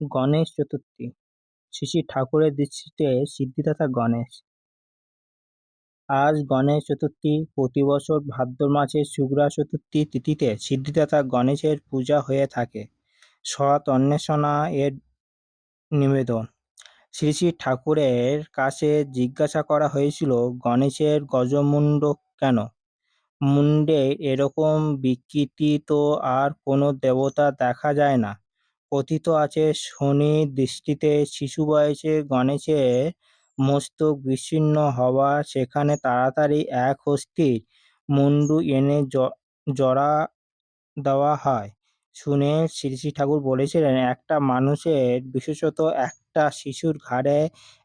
গণেশ চতুর্থী। শ্রী ঠাকুরের দৃষ্টিতে সিদ্ধিদাতা গণেশ। আজ গণেশ চতুর্থী, প্রতি বছর ভাদ্র মাসের শুক্লা চতুর্থী তিথিতে সিদ্ধিদাতা গণেশের পূজা হয়ে থাকে। সৎ অন্বেষণা এর নিবেদন। শ্রী শ্রী ঠাকুরের কাছে জিজ্ঞাসা করা হয়েছিল, গণেশের গজমুণ্ড কেন? মুন্ডে এরকম বিকৃতি তো আর কোনো দেবতা দেখা যায় না। কথিত আছে শনির দৃষ্টিতে শিশু বয়সে গণেশের মস্তক বিচ্ছিন্ন হওয়া, সেখানে তাড়াতাড়ি এক হস্তির মুন্ডু এনে জড়া দেওয়া হয়। শুনে শ্রী শ্রী ঠাকুর বলেছিলেন, একটা মানুষের, বিশেষত একটা শিশুর ঘাড়ে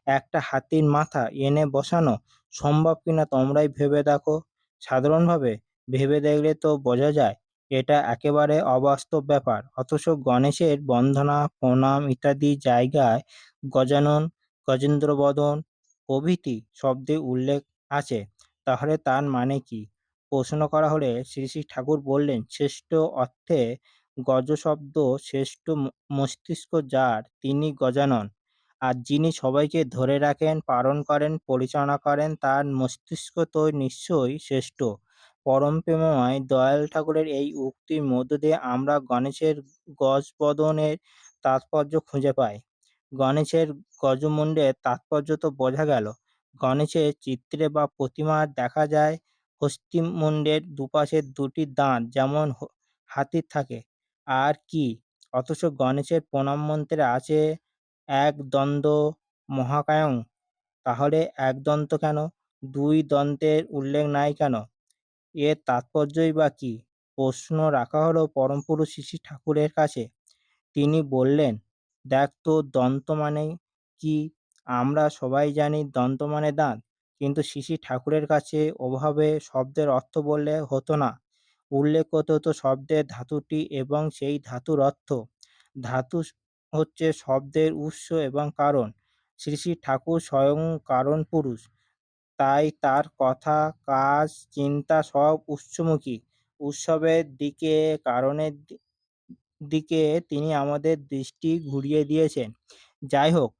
একটা হাতির মাথা এনে বসানো সম্ভব কিনা তোমরাই ভেবে দেখো। সাধারণভাবে ভেবে দেখলে তো বোঝা যায় এটা একেবারে অবাস্তব ব্যাপার। অথচ গণেশের বন্দনা, প্রণাম ইত্যাদি জায়গায় গজানন, গজেন্দ্রবদন প্রভৃতি শব্দে উল্লেখ আছে। তাহলে তার মানে কি? প্রশ্ন করা হলে শ্রী শ্রী ঠাকুর বললেন, শ্রেষ্ঠ অর্থে গজ শব্দ শ্রেষ্ঠ মস্তিষ্ক যার, তিনি গজানন। আর যিনি সবাইকে ধরে রাখেন, পালন করেন, পরিচালনা করেন, তার মস্তিষ্ক তো নিশ্চয়ই শ্রেষ্ঠ। পরম প্রেমময় দয়াল ঠাকুরের এই উক্তির মধ্য দিয়ে আমরা গণেশের গজবদনের তাৎপর্য খুঁজে পাই। গণেশের গজমুণ্ডের তাৎপর্য তো বোঝা গেল। গণেশের চিত্রে বা প্রতিমার দেখা যায় হস্তিমুণ্ডের দুপাশে দুটি দাঁত যেমন হাতির থাকে। আর কি? অথচ গণেশের প্রণাম মন্ত্রে আছে, এক দ্বন্দ্ব মহাকায়ং। তাহলে এক দন্ত কেন? দুই দন্তের উল্লেখ নাই কেন? এর তাৎপর্যই বা কি? প্রশ্ন রাখা হলো পরম পুরুষ শ্রী ঠাকুরের কাছে। তিনি বললেন, দেখ তো, দন্ত মানে কি? আমরা সবাই জানি দন্ত মানে দাঁত। কিন্তু শ্রী ঠাকুরের কাছে ওভাবে শব্দের অর্থ বললে হতো না। উল্লেখ করতে হতো শব্দের ধাতুটি এবং সেই ধাতুর অর্থ। ধাতু হচ্ছে শব্দের উৎস এবং কারণ। শ্রী শ্রী ঠাকুর স্বয়ং কারণ পুরুষ। তাই তার কথা, কাজ, চিন্তা সব উৎসমুখী। উৎসবের দিকে, কারণের দিকে তিনি আমাদের দৃষ্টি ঘুরিয়ে দিয়েছেন। যাই হোক,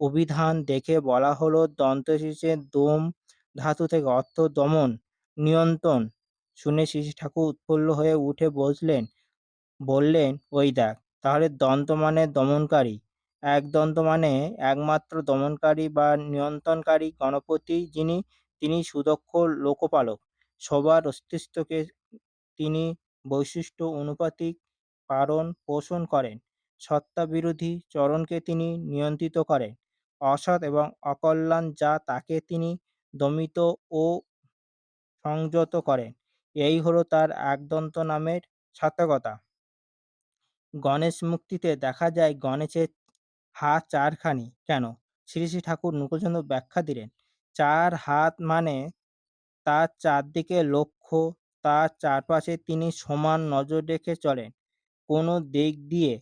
অভিধান দেখে বলা হলো, দন্ত শেষে দম ধাতু থেকে অর্থ দমন, নিয়ন্ত্রণ। শুনে শিশু ঠাকুর উৎফুল্ল হয়ে উঠে বসলেন বললেন, ওই দেখ, তাহলে দন্ত মানে দমনকারী। এক দন্ত মানে একমাত্র দমনকারী বা নিয়ন্ত্রণকারী গণপতি যিনি, তিনি সুদক্ষ লোকপালক। সবার অস্তিত্বকে তিনি বৈশিষ্ট্য অনুপাতিক কারণ পোষণ করেন। সত্তা বিরোধী চরণকে তিনি নিয়ন্ত্রিত করেন। অসৎ এবং অকল্যাণ যা তাকে তিনি দমিত ও সংযত করেন, এই হলো তার একদন্ত নামের সার্থকতা। গণেশ মুক্তিতে দেখা যায় গণেশের হাত চারখানি, কেন? শ্রী শ্রী ঠাকুর নকুলচন্দ্র ব্যাখ্যা দিলেন, চার হাত মানে তার চারদিকে লক্ষ্য, তার চারপাশে তিনি সমান নজর রেখে চলেন। কোনো দিক দিয়ে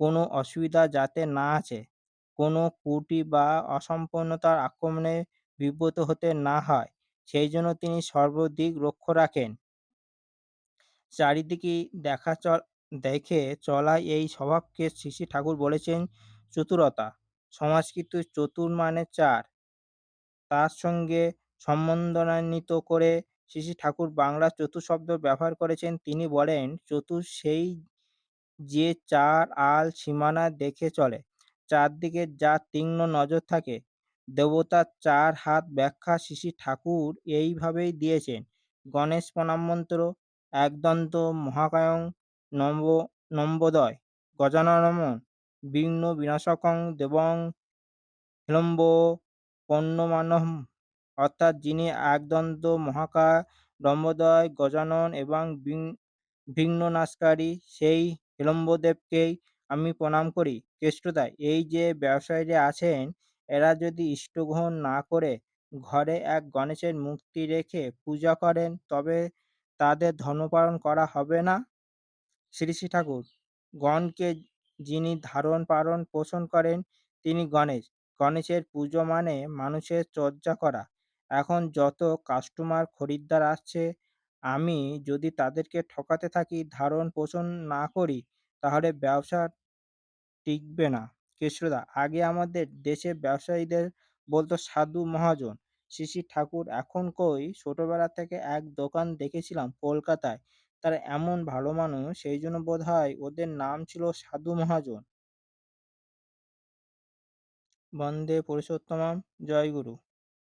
কোনো অসুবিধা যাতে না আছে, কোনো কুটি বা অসম্পূর্ণতার আক্রমণে বিব্রত হতে না হয়, সেই জন্য তিনি সর্বদিক লক্ষ্য রাখেন। চারিদিকে দেখা চল, দেখে চলা এই স্বভাবকে শ্রী শ্রী ঠাকুর বলেছেন চতুরতা। সংস্কৃত চতুর মানে চার। তার সঙ্গে সম্বন্ধনান্বিত করে শ্রী ঠাকুর বাংলা চতুর শব্দ ব্যবহার করেছেন। তিনি বলেন, চতুর সেই যে চার আল সীমানা দেখে চলে, চারদিকে যা তীক্ষ্ণ নজর থাকে, দেবতার চার হাত ব্যাখ্যা শ্রী ঠাকুর এইভাবেই দিয়েছেন। গণেশ প্রণাম মন্ত্র, একদন্ত মহাকায়ং নম্ব, নম্বোদয় গজাননম বিঘ্ন বিনাশকং দেবং হিলম্ব পণ্যমানহম। অর্থাৎ যিনি একদন্ত মহাকায় নম্বোদয় গজানন এবং বিঘ্ননাশকারী, সেই হিলম্বদেবকেই আমি প্রণাম করি। কেষ্টদায় এই যে ব্যবসায়ীরা আছেন, এরা যদি ইষ্টগ্রহণ না করে ঘরে এক গণেশের মূর্তি রেখে পূজা করেন, তবে তাদের ধর্মপালন করা হবে না? শ্রী শ্রী ঠাকুর, গণকে যিনি ধারণ পালন পোষণ করেন তিনি গণেশ। গণেশের পুজো মানে মানুষের চর্চা করা। এখন যত কাস্টমার খরিদ্দার আসছে, আমি যদি তাদেরকে ঠকাতে থাকি, ধারণ পোষণ না করি, তাহলে ব্যবসা টিকবে না। কৃষ্ণদা আগে আমাদের দেশের ব্যবসায়ীদের বলতো সাধু মহাজন শ্রী শ্রী ঠাকুর। এখন কই? ছোটবেলা থেকে এক দোকান দেখেছিলাম কলকাতায়। তারা এমন ভালো মানুষ, সেই জন্য বোধ হয় ওদের নাম ছিল সাধু মহাজন। বন্দে পুরুষোত্তমাম জয় গুরু